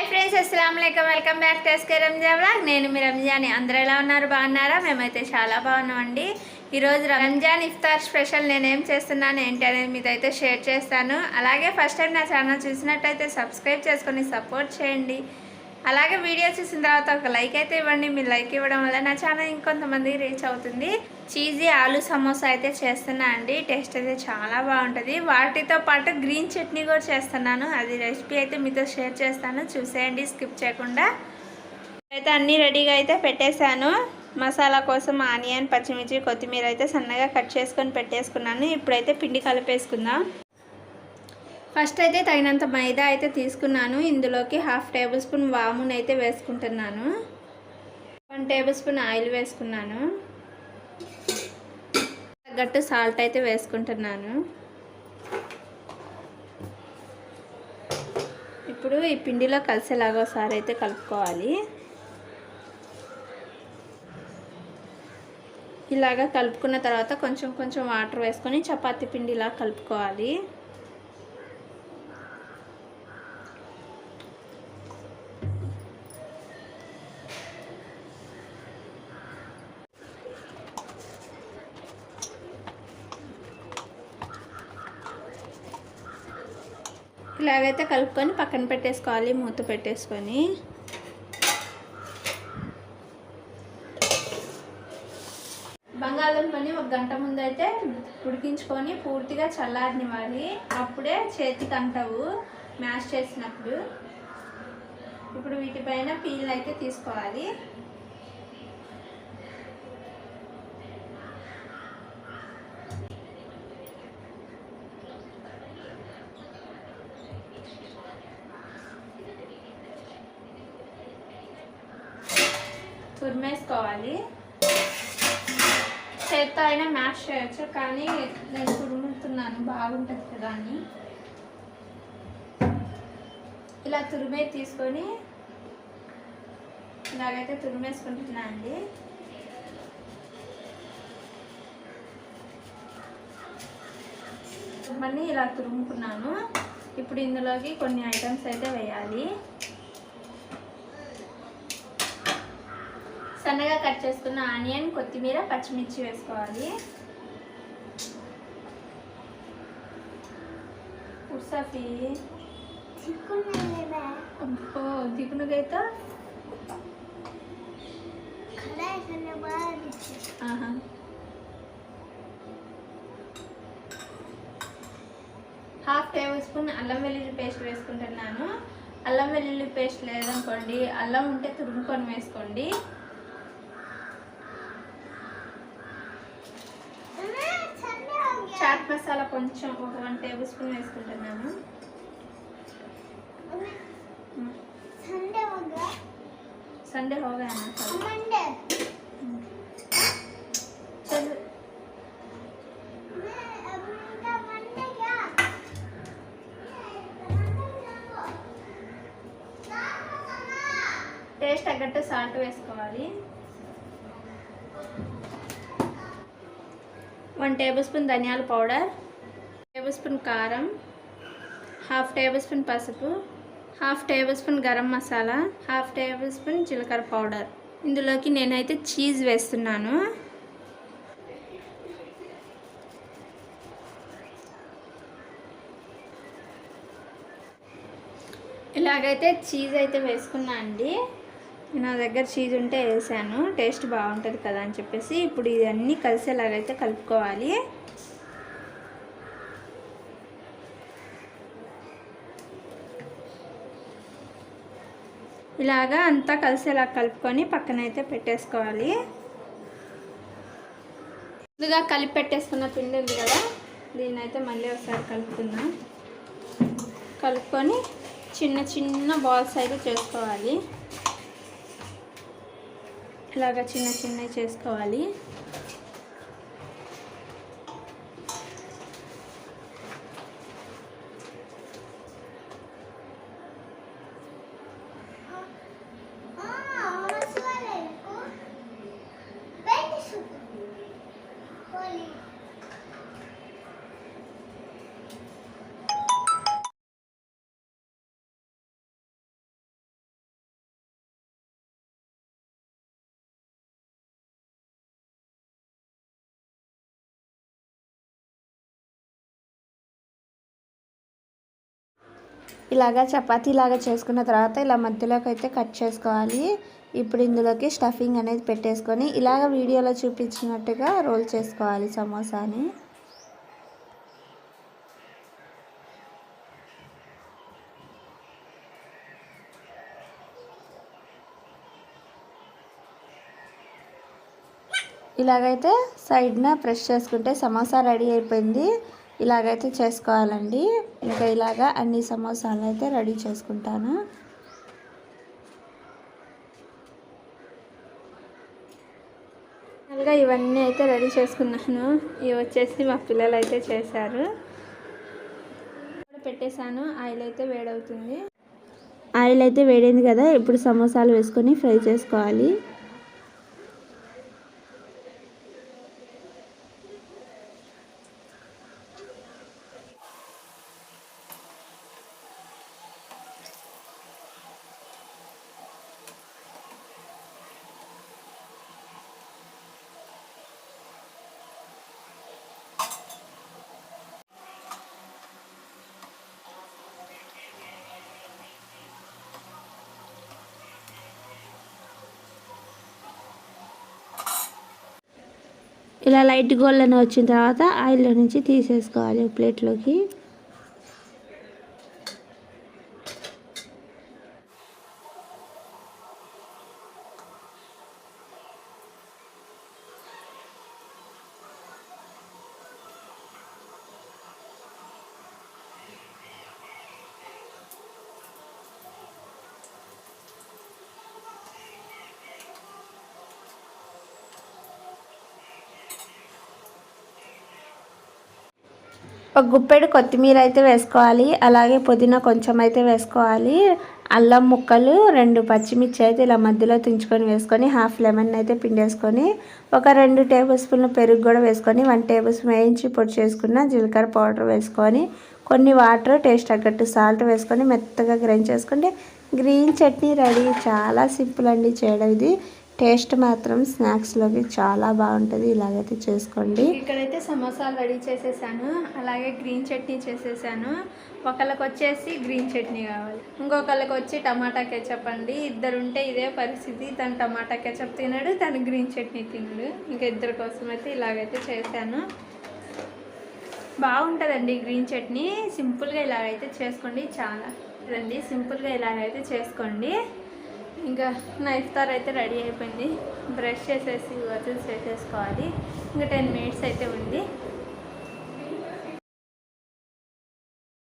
Hi friends అస్సలం welcome back to SK Ranja blog నేను మీ రంజాని. అందరూ ఎలా ఉన్నారు? బాగున్నారా? మేమైతే చాలా బాగున్నామండి. ఈరోజు రంజాన్ ఇఫ్తార్ స్పెషల్ నేనేం చేస్తున్నాను ఏంటి అనేది మీతో అయితే షేర్ చేస్తాను. అలాగే ఫస్ట్ టైం నా ఛానల్ చూసినట్టయితే సబ్స్క్రైబ్ చేసుకొని సపోర్ట్ చేయండి. అలాగే వీడియో చూసిన తర్వాత ఒక లైక్ అయితే ఇవ్వండి. మీ లైక్ ఇవ్వడం వల్ల నా ఛానల్ ఇంకొంతమందికి రీచ్ అవుతుంది. చీజీ ఆలు సమోసా అయితే చేస్తున్నా అండి. టేస్ట్ అయితే చాలా బాగుంటుంది. వాటితో పాటు గ్రీన్ చట్నీ కూడా చేస్తున్నాను. అది రెసిపీ అయితే మీతో షేర్ చేస్తాను. చూసేయండి స్కిప్ చేయకుండా. అయితే అన్నీ రెడీగా అయితే పెట్టేశాను. మసాలా కోసం ఆనియన్ పచ్చిమిర్చి కొత్తిమీర అయితే సన్నగా కట్ చేసుకొని పెట్టేసుకున్నాను. ఇప్పుడైతే పిండి కలిపేసుకుందాం. ఫస్ట్ అయితే తగినంత మైదా అయితే తీసుకున్నాను. ఇందులోకి హాఫ్ టేబుల్ స్పూన్ వామున్ అయితే వేసుకుంటున్నాను. వన్ టేబుల్ స్పూన్ ఆయిల్ వేసుకున్నాను. తగ్గట్టు సాల్ట్ అయితే వేసుకుంటున్నాను. ఇప్పుడు ఈ పిండిలో కలిసేలాగా ఒకసారి అయితే కలుపుకోవాలి. ఇలాగా కలుపుకున్న తర్వాత కొంచెం కొంచెం వాటర్ వేసుకొని చపాతీ పిండిలా కలుపుకోవాలి. ఇలాగైతే కలుపుకొని పక్కన పెట్టేసుకోవాలి మూత పెట్టేసుకొని. బంగాళదుంపని ఒక గంట ముందు అయితే ఉడికించుకొని పూర్తిగా చల్లారనివ్వాలి. అప్పుడే చేతికి అంటవు మ్యాష్ చేసినప్పుడు. ఇప్పుడు వీటిపైన పీల్ అయితే తీసుకోవాలి. తురిమేసుకోవాలి. చేత్తో అయినా మ్యాష్ చేయొచ్చు కానీ నేను తురుముతున్నాను బాగుంటుంది కదా అని. ఇలా తురిమే తీసుకొని ఇలాగైతే తురిమేసుకుంటున్నా అండి. మళ్ళీ ఇలా తురుముకున్నాను. ఇప్పుడు ఇందులోకి కొన్ని ఐటమ్స్ అయితే వేయాలి. సన్నగా కట్ చేసుకున్న ఆనియన్ కొత్తిమీర పచ్చిమిర్చి వేసుకోవాలి. ఉర్సఫీ అబ్బో దిగునుగైతే ఆహా. హాఫ్ టేబుల్ స్పూన్ అల్లం వెల్లుల్లి పేస్ట్ వేసుకుంటున్నాను. అల్లం వెల్లుల్లి పేస్ట్ లేదనుకోండి అల్లం ఉంటే తురుముకొని వేసుకోండి. చాట్ మసాలా కొంచెం ఒక వన్ టేబుల్ స్పూన్ వేసుకుంటున్నాను. సండే హోగా? టేస్ట్ తగ్గట్టు సాల్ట్ వేసుకోవాలి. వన్ టేబుల్ స్పూన్ ధనియాల పౌడర్ టేబుల్ స్పూన్ కారం హాఫ్ టేబుల్ స్పూన్ పసుపు half tablespoon garam masala half tablespoon జీలకర్ర పౌడర్. ఇందులోకి నేనైతే చీజ్ వేస్తున్నాను. ఇలాగైతే చీజ్ అయితే వేసుకున్నా అండి. నా దగ్గర చీజ్ ఉంటే వేసాను. టేస్ట్ బాగుంటుంది కదా అని చెప్పేసి ఇప్పుడు ఇవన్నీ కలిసేలాగైతే కలుపుకోవాలి. ఇలాగా అంతా కలిసేలా కలుపుకొని పక్కనైతే పెట్టేసుకోవాలి. ముందుగా కలిపి పెట్టేసుకున్న పిండి ఉంది కదా దీన్ని అయితే మళ్ళీ ఒకసారి కలుపుకుందాం. కలుపుకొని చిన్న చిన్న బాల్స్ అయితే చేసుకోవాలి. ఇలాగా చిన్న చిన్నవి చేసుకోవాలి Thank you. ఇలాగా చపాతీ లాగా చేసుకున్న తర్వాత ఇలా మధ్యలోకి అయితే కట్ చేసుకోవాలి. ఇప్పుడు ఇందులోకి స్టఫింగ్ అనేది పెట్టేసుకొని ఇలాగ వీడియోలో చూపించినట్టుగా రోల్ చేసుకోవాలి సమోసాని. ఇలాగైతే సైడ్న ప్రెస్ చేసుకుంటే సమోసా రెడీ అయిపోయింది. ఇలాగైతే చేసుకోవాలండి. ఇంకా ఇలాగా అన్ని సమోసాలు అయితే రెడీ చేసుకుంటాను. అలాగా ఇవన్నీ అయితే రెడీ చేసుకున్నాను. ఇవి వచ్చేసి మా పిల్లలు అయితే చేశారు పెట్టేశాను. ఆయిల్ అయితే వేడవుతుంది. ఆయిల్ అయితే వేడైంది కదా ఇప్పుడు సమోసాలు వేసుకొని ఫ్రై చేసుకోవాలి. ఇలా లైట్ గోల్డెన్ వచ్చిన తర్వాత ఆయిల్లో నుంచి తీసేసుకోవాలి ప్లేట్లోకి. ఒక గుప్పెడు కొత్తిమీర అయితే వేసుకోవాలి. అలాగే పుదీనా కొంచెం అయితే వేసుకోవాలి. అల్లం ముక్కలు రెండు పచ్చిమిర్చి అయితే ఇలా మధ్యలో తుంచుకొని వేసుకొని హాఫ్ లెమన్ అయితే పిండేసుకొని ఒక రెండు టేబుల్ స్పూన్ల పెరుగు కూడా వేసుకొని వన్ టేబుల్ స్పూన్ వేయించి పొడి చేసుకున్న జీలకర్ర పౌడర్ వేసుకొని కొన్ని వాటర్ టేస్ట్ తగ్గట్టు సాల్ట్ వేసుకొని మెత్తగా గ్రైండ్ చేసుకుంటే గ్రీన్ చట్నీ రెడీ. చాలా సింపుల్ అండి చేయడం ఇది. టేస్ట్ మాత్రం స్నాక్స్లోకి చాలా బాగుంటుంది. ఇలాగైతే చేసుకోండి. ఇక్కడైతే సమోసాలు రెడీ చేసేసాను. అలాగే గ్రీన్ చట్నీ చేసేసాను. ఒకళ్ళకి వచ్చేసి గ్రీన్ చట్నీ కావాలి. ఇంకొకళ్ళకి వచ్చి టమాటా కెచప్ అండి. ఇద్దరు ఉంటే ఇదే పరిస్థితి. తను టమాటా కెచప్ తినడు తను గ్రీన్ చట్నీ తినడు. ఇంకా ఇద్దరి కోసం అయితే ఇలాగైతే చేశాను. బాగుంటుందండి గ్రీన్ చట్నీ. సింపుల్గా ఇలాగైతే చేసుకోండి. చాలా రండి. సింపుల్గా ఇలాగైతే చేసుకోండి. ఇంకా నా ఇఫ్తార్ అయితే రెడీ అయిపోయింది. బ్రష్ చేసేసి వదిలి చేసేసుకోవాలి ఇంకా టెన్ మినిట్స్ అయితే ఉంది.